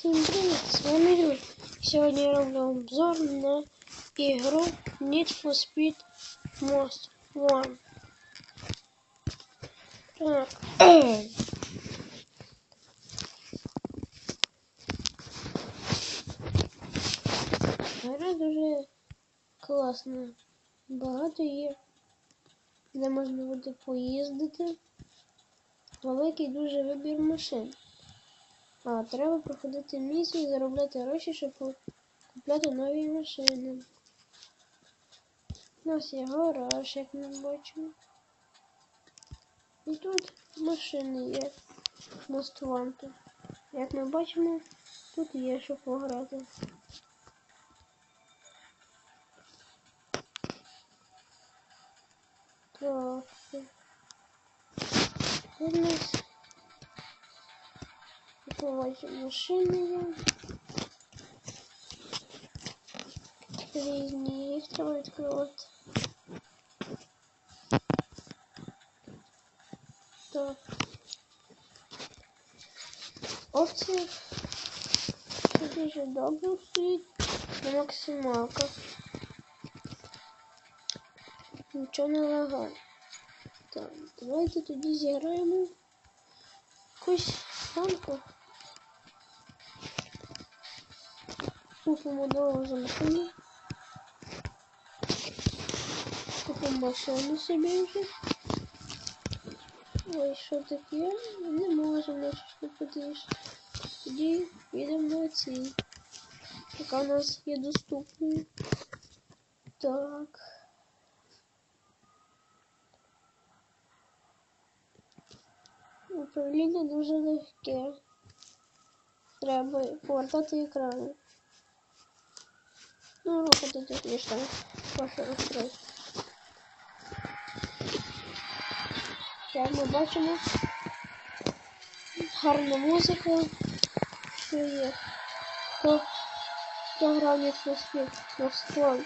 Всім привіт, з вами Юль. Сьогодні я роблю обзор на ігру Need for Speed Most One. Так. Гра дуже класна. Багато є, де можна буде поїздити. Великий дуже вибір машин. А, треба проходити місію заробляти гроші, щоб ку- купляти нові машини. У нас є гараж, як ми бачимо. І тут машини є мостуванки. Як ми бачимо, тут є що пограти. Так. Тут у нас побачимо машини є. Різні їх треба відкривати. Так. Опції це дуже добре стоїть на максималках. Нічого не лагає. Так, давайте тоді зіграємо якусь гонку. Купимо за машину. Купимо машину собі вже. Ой, що таке? Не можемо щось купити. Тоді їдемо на у нас є доступною. Так. Управління дуже легке. Треба повертати екрани. Ну, рухати тут ніж там ваше устройство. Як ми бачимо, гарна музика, що є. Хто, хто грав Need for Speed Most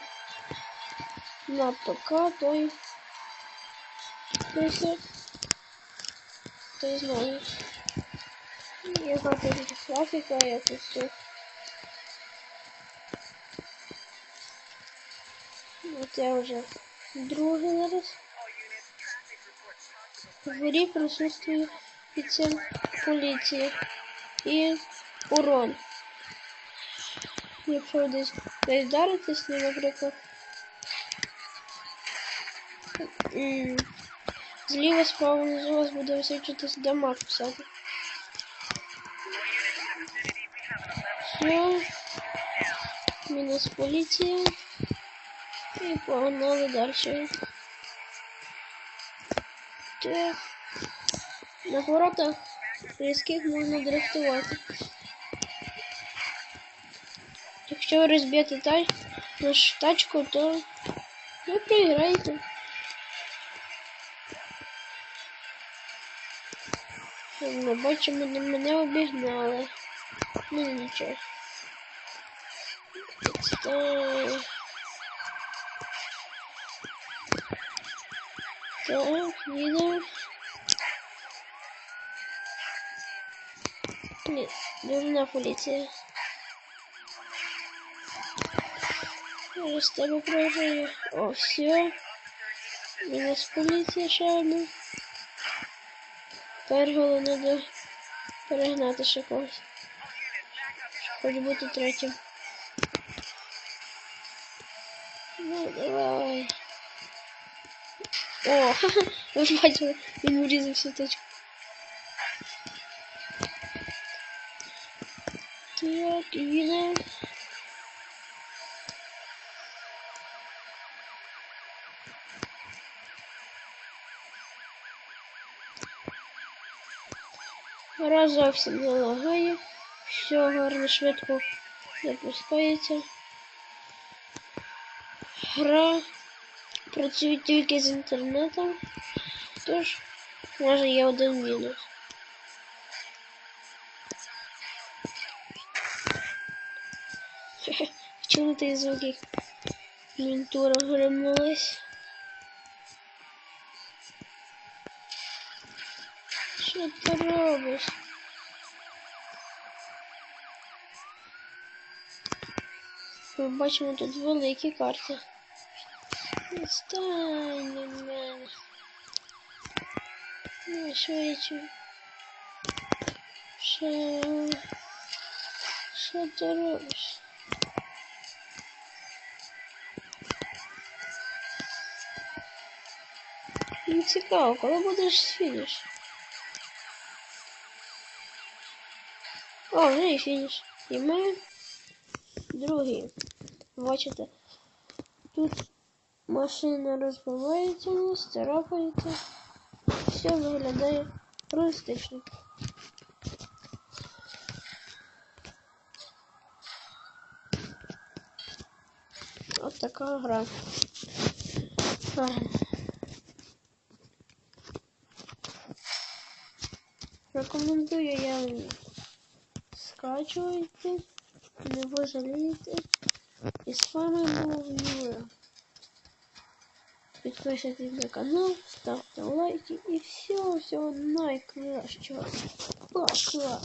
на ПК, той, той, се- той знає. Яка тут графіка, як і все. От я другий зараз. В грі присутствує офіцер поліції і урон. Якщо ви десь десь вдаритесь, ну, наприклад. Зліва справа внизу вас буде висвічуватись дамаг писати. Все. Мінус поліція. І погнали далі. Так. На воротах різких можна дрифтувати. Якщо ви розб'єте та... нашу тачку, то ви проіграєте. Ми бачимо, не мене обігнали. Ну нічого. Так. Так, їдемо. Ні, дурна поліція. Я з тебе проїжджаю. О, все. Мінус поліція ще одна. Тепер головне до перегнати ще когось. Хоч бути третім. Ну, давай. О, ха-ха, ви ж бачили, він врізався в точку. Так, їдемо. Гра зовсім не лагає. Все гарно, швидко запускається. Гра працює тільки з інтернетом, тож може є один мінус. Чули ті звуки? Ментура гримнулась. Що ти робиш? Ми бачимо тут великі карти. Відстань від мене. Ну, швидше. Що? Що ти? Ну, цікаво, коли будеш фініш? О, вже і фініш. І ми другий. Бачите, тут машина розбивається, не старапається. Все виглядає реалістично. От така гра. Рекомендую я скачуйте, не пожалієте. І з вами був Юра. Підписуйтесь на канал, ставте лайки і всього всього найкращого. Пока!